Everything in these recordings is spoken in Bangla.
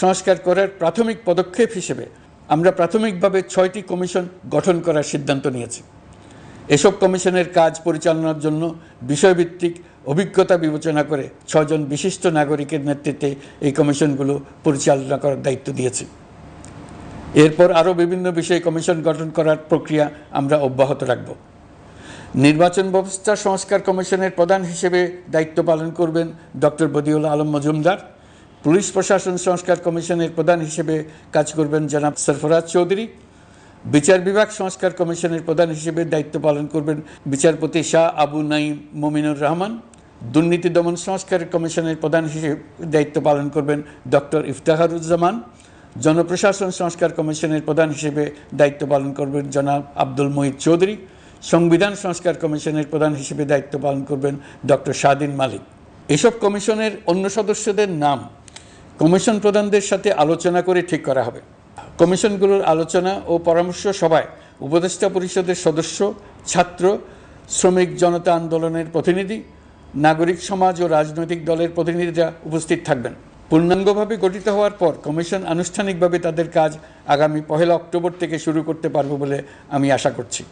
সংস্কার করার প্রাথমিক পদক্ষেপ হিসেবে আমরা প্রাথমিকভাবে ছয়টি কমিশন গঠন করার সিদ্ধান্ত নিয়েছি। এসব কমিশনের কাজ পরিচালনার জন্য বিষয়ভিত্তিক অভিজ্ঞতা বিবেচনা করে ছজন বিশিষ্ট নাগরিকের নেতৃত্বে এই কমিশনগুলো পরিচালনা করার দায়িত্ব দিয়েছি। এরপর আরও বিভিন্ন বিষয়ে কমিশন গঠন করার প্রক্রিয়া আমরা অব্যাহত রাখব। নির্বাচন ব্যবস্থা সংস্কার কমিশনের প্রধান হিসেবে দায়িত্ব পালন করবেন ডক্টর বদিউল আলম মজুমদার। পুলিশ প্রশাসন সংস্কার কমিশনের প্রধান হিসেবে কাজ করবেন জনাব সরফরাজ চৌধুরী। বিচার বিভাগ সংস্কার কমিশনের প্রধান হিসেবে দায়িত্ব পালন করবেন বিচারপতি শাহ আবু নাইম মমিনুর রহমান। দুর্নীতি দমন সংস্কার কমিশনের প্রধান হিসেবে দায়িত্ব পালন করবেন ডক্টর ইফতাহারুজ্জামান। জনপ্রশাসন সংস্কার কমিশনের প্রধান হিসেবে দায়িত্ব পালন করবেন জনাব আব্দুল মহিদ চৌধুরী। সংবিধান সংস্কার কমিশনের প্রধান হিসেবে দায়িত্ব পালন করবেন ডক্টর শাহদিন মালিক। এসব কমিশনের অন্য সদস্যদের নাম কমিশন প্রধানদের সাথে আলোচনা করে ঠিক করা হবে। কমিশনগুলোর আলোচনা ও পরামর্শ সভায় উপদেষ্টা পরিষদের সদস্য, ছাত্র, শ্রমিক জনতা আন্দোলনের প্রতিনিধি, নাগরিক সমাজ ও রাজনৈতিক দলের প্রতিনিধিরা উপস্থিত থাকবেন। পূর্ণাঙ্গভাবে গঠিত হওয়ার পর কমিশন আনুষ্ঠানিকভাবে তাদের কাজ আগামী পহেলা অক্টোবর থেকে শুরু করতে পারবে বলে আমি আশা করছি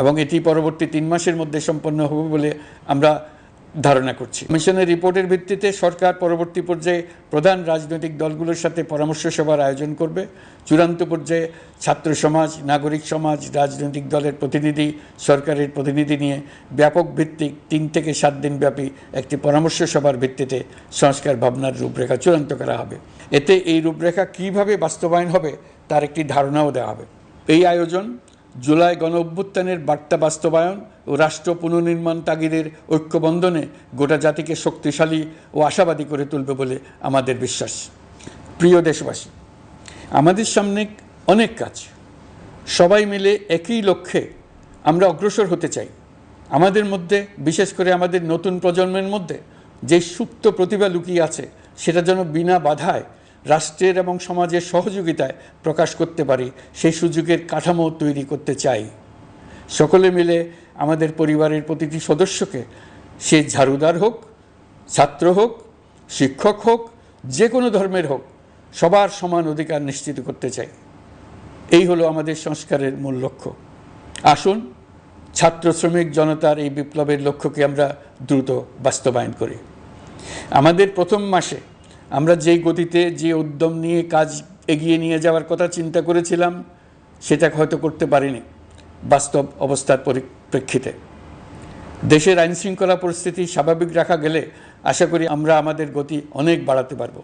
এবং এটি পরবর্তী তিন মাসের মধ্যে সম্পন্ন হবে বলে আমরা ধারণা করছি। কমিশনের রিপোর্টের ভিত্তিতে সরকার পরবর্তী পর্যায়ে প্রধান রাজনৈতিক দলগুলোর সাথে পরামর্শ সভার আয়োজন করবে। চূড়ান্ত পর্যায়ে ছাত্র সমাজ, নাগরিক সমাজ, রাজনৈতিক দলের প্রতিনিধি, সরকারের প্রতিনিধি নিয়ে ব্যাপক ভিত্তিক তিন থেকে সাত দিন ব্যাপী একটি পরামর্শ সভার ভিত্তিতে সংস্কার ভাবনার রূপরেখা চূড়ান্ত করা হবে। এতে এই রূপরেখা কীভাবে বাস্তবায়ন হবে তার একটি ধারণাও দেওয়া হবে। এই আয়োজন জুলাই গণ অভ্যুত্থানের বার্তা বাস্তবায়ন ও রাষ্ট্র পুনর্নির্মাণ তাগিদের ঐক্যবন্ধনে গোটা জাতিকে শক্তিশালী ও আশাবাদী করে তুলবে বলে আমাদের বিশ্বাস। প্রিয় দেশবাসী, আমাদের সামনে অনেক কাজ। সবাই মিলে একই লক্ষ্যে আমরা অগ্রসর হতে চাই। আমাদের মধ্যে, বিশেষ করে আমাদের নতুন প্রজন্মের মধ্যে যে সুপ্ত প্রতিভা লুকিয়ে আছে, সেটা যেন বিনা বাধায় রাষ্ট্রের এবং সমাজের সহযোগিতায় প্রকাশ করতে পারি, সেই সুযোগের কাঠামো তৈরি করতে চাই। সকলে মিলে আমাদের পরিবারের প্রতিটি সদস্যকে, সে ঝাড়ুদার হোক, ছাত্র হোক, শিক্ষক হোক, যে কোনো ধর্মের হোক, সবার সমান অধিকার নিশ্চিত করতে চাই। এই হলো আমাদের সংস্কারের মূল লক্ষ্য। আসুন, ছাত্র শ্রমিক জনতার এই বিপ্লবের লক্ষ্যকে আমরা দ্রুত বাস্তবায়ন করি। আমাদের প্রথম মাসে আমরা যেই গতিতে, যে উদ্যম নিয়ে কাজ এগিয়ে নিয়ে যাওয়ার কথা চিন্তা করেছিলাম, সেটা হয়তো করতে পারিনি বাস্তব অবস্থার পরিপ্রেক্ষিতে। দেশের আইনশৃঙ্খলা পরিস্থিতি স্বাভাবিক রাখা গেলে আশা করি আমরা আমাদের গতি অনেক বাড়াতে পারব।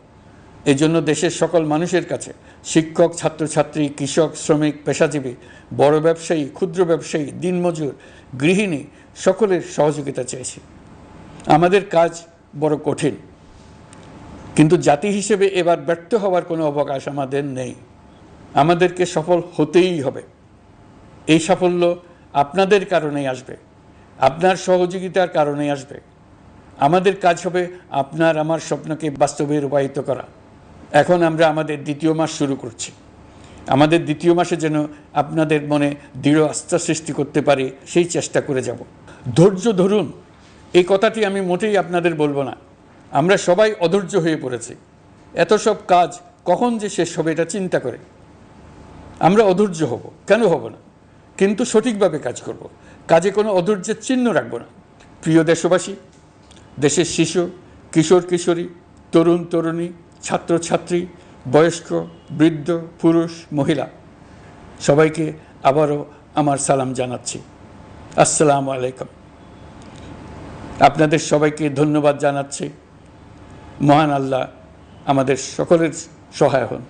এই জন্য দেশের সকল মানুষের কাছে, শিক্ষক, ছাত্রছাত্রী, কৃষক, শ্রমিক, পেশাজীবী, বড় ব্যবসায়ী, ক্ষুদ্র ব্যবসায়ী, দিনমজুর, গৃহিণী সকলের সহযোগিতা চেয়েছি। আমাদের কাজ বড় কঠিন। কিন্তু জাতি হিসেবে এবার ব্যর্থ হওয়ার কোনো অবকাশ আমাদের নেই। আমাদেরকে সফল হতেই হবে। এই সাফল্য আপনাদের কারণেই আসবে। আপনার সহযোগিতার কারণেই আসবে। আমাদের কাজ হবে আপনার আমার স্বপ্নকে বাস্তবে রূপায়িত করা। এখন আমরা আমাদের দ্বিতীয় মাস শুরু করছি। আমাদের দ্বিতীয় মাসে যেন আপনাদের মনে দৃঢ় আস্থা সৃষ্টি করতে পারি, সেই চেষ্টা করে যাব। ধৈর্য ধরুন। এই কথাটি আমি মোটেই আপনাদের বলব না। আমরা সবাই অধৈর্য হয়ে পড়েছি। এত সব কাজ কখন যে শেষ হবে এটা চিন্তা করে। আমরা অধৈর্য হব। কেন হব না? কিন্তু সঠিকভাবে কাজ করব। কাজে কোনো অধৈর্যের চিহ্ন রাখব না। প্রিয় দেশবাসী, দেশের শিশু, কিশোর, কিশোরী, তরুণ, তরুণী, ছাত্রছাত্রী, বয়স্ক, বৃদ্ধ, পুরুষ, মহিলা, সবাইকে আবারও আমার সালাম জানাচ্ছি। আসসালামু আলাইকুম। আপনাদের সবাইকে ধন্যবাদ জানাচ্ছি। মহান আল্লাহ আমাদের সকলের সহায় হন।